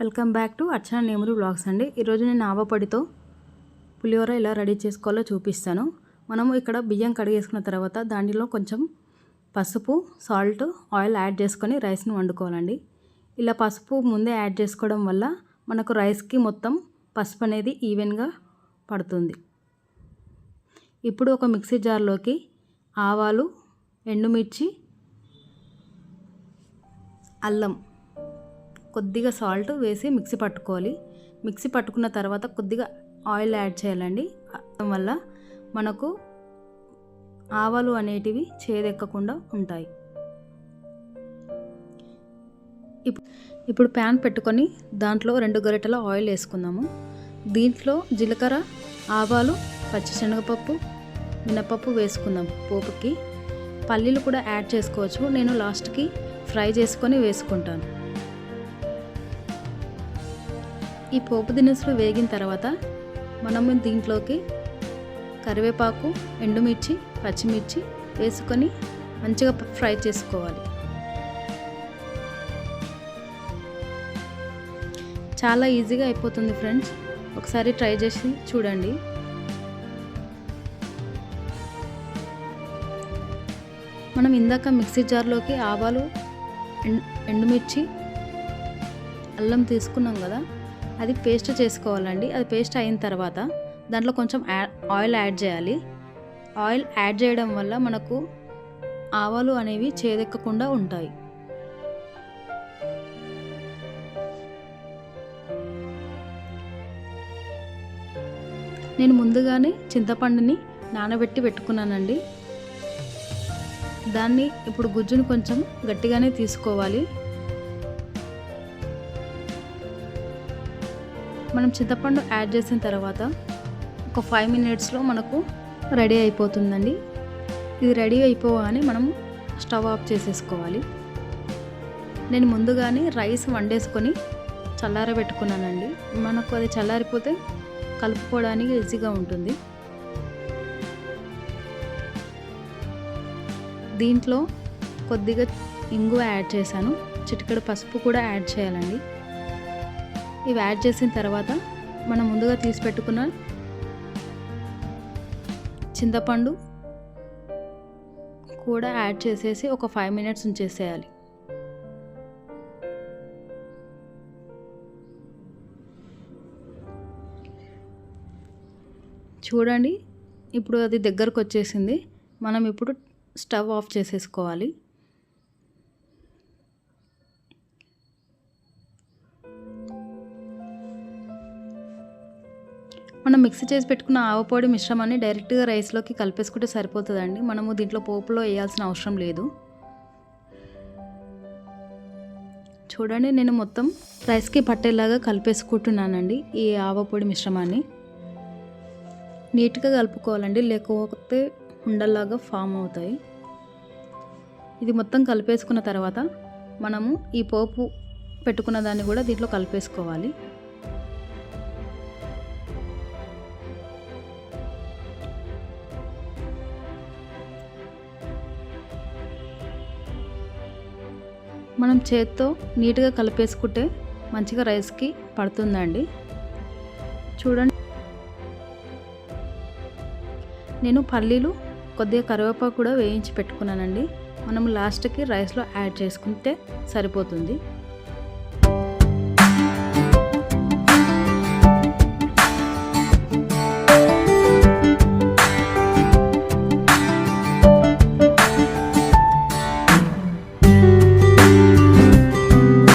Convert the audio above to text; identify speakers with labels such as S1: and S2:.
S1: Welcome back to Archana Nemuru blogs అండి. ఈరోజు నేను ఆవపొడితో పులిహోర ఎలా రెడీ చేసుకోవాలో చూపిస్తాను. మనము ఇక్కడ బియ్యం కడిగేసుకున్న తర్వాత దానిలో కొంచెం పసుపు సాల్ట్ ఆయిల్ యాడ్ చేసుకొని రైస్ని వండుకోవాలండి. ఇలా పసుపు ముందే యాడ్ చేసుకోవడం వల్ల మనకు రైస్కి మొత్తం పసుపు అనేది ఈవెన్గా పడుతుంది. ఇప్పుడు ఒక మిక్సీ జార్లోకి ఆవాలు ఎండుమిర్చి అల్లం. కొద్దిగా సాల్ట్ వేసి మిక్సీ పట్టుకోవాలి. మిక్సీ పట్టుకున్న తర్వాత కొద్దిగా ఆయిల్ యాడ్ చేయాలండి. వల్ల మనకు ఆవాలు అనేటివి చేదెక్కకుండా ఉంటాయి. ఇప్పుడు ప్యాన్ పెట్టుకొని దాంట్లో రెండు గరిటెల ఆయిల్ వేసుకుందాము. దీంట్లో జీలకర్ర ఆవాలు పచ్చిశనగపప్పు మినపప్పు వేసుకుందాం పోపుకి. పల్లీలు కూడా యాడ్ చేసుకోవచ్చు. నేను లాస్ట్కి ఫ్రై చేసుకొని వేసుకుంటాను. ఈ పోపు దినుసులు వేగిన తర్వాత మనము దీంట్లోకి కరివేపాకు ఎండుమిర్చి పచ్చిమిర్చి వేసుకొని మంచిగా ఫ్రై చేసుకోవాలి. చాలా ఈజీగా అయిపోతుంది ఫ్రెండ్స్. ఒకసారి ట్రై చేసి చూడండి. మనం ఇందాక మిక్సీ జార్లోకి ఆవాలు ఎండుమిర్చి అల్లం తీసుకున్నాం కదా అది పేస్ట్ చేసుకోవాలండి. అది పేస్ట్ అయిన తర్వాత దాంట్లో కొంచెం ఆయిల్ యాడ్ చేయాలి. ఆయిల్ యాడ్ చేయడం వల్ల మనకు ఆవాలు అనేవి చేదెక్కకుండా ఉంటాయి. నేను ముందుగానే చింతపండుని నానబెట్టి పెట్టుకున్నానండి. దాన్ని ఇప్పుడు గుజ్జును కొంచెం గట్టిగానే తీసుకోవాలి. మనం చింతపండు యాడ్ చేసిన తర్వాత ఒక ఫైవ్ మినిట్స్లో మనకు రెడీ అయిపోతుందండి. ఇది రెడీ అయిపోగానే మనం స్టవ్ ఆఫ్ చేసేసుకోవాలి. నేను ముందుగానే రైస్ వండేసుకొని చల్లారబెట్టుకున్నానండి. మనకు అది చల్లారిపోతే కలుపుకోవడానికి ఈజీగా ఉంటుంది. దీంట్లో కొద్దిగా ఇంగువ యాడ్ చేశాను. చిటికెడు పసుపు కూడా యాడ్ చేయాలండి. ఇవి యాడ్ చేసిన తర్వాత మనం ముందుగా తీసి పెట్టుకున్న చింతపండు కూడా యాడ్ చేసేసి ఒక ఫైవ్ మినిట్స్ ఉంచేసేయాలి. చూడండి ఇప్పుడు అది దగ్గరకు వచ్చేసింది. మనం ఇప్పుడు స్టవ్ ఆఫ్ చేసేసుకోవాలి. మనం మిక్సీ చేసి పెట్టుకున్న ఆవపొడి మిశ్రమాన్ని డైరెక్ట్గా రైస్లోకి కలిపేసుకుంటే సరిపోతుందండి. మనము దీంట్లో పోపులో వేయాల్సిన అవసరం లేదు. చూడండి నేను మొత్తం రైస్కి పట్టేలాగా కలిపేసుకుంటున్నానండి ఈ ఆవపొడి మిశ్రమాన్ని. నీట్గా కలుపుకోవాలండి. లేకపోతే ఉండల్లాగా ఫామ్ అవుతాయి. ఇది మొత్తం కలిపేసుకున్న తర్వాత మనము ఈ పోపు పెట్టుకున్న దాన్ని కూడా దీంట్లో కలిపేసుకోవాలి. మనం చేత్తో నీట్గా కలిపేసుకుంటే మంచిగా రైస్కి పడుతుందండి. చూడండి. నేను పల్లీలు కొద్దిగా కరివేపాకు కూడా వేయించి పెట్టుకున్నానండి. మనం లాస్ట్కి రైస్లో యాడ్ చేసుకుంటే సరిపోతుంది.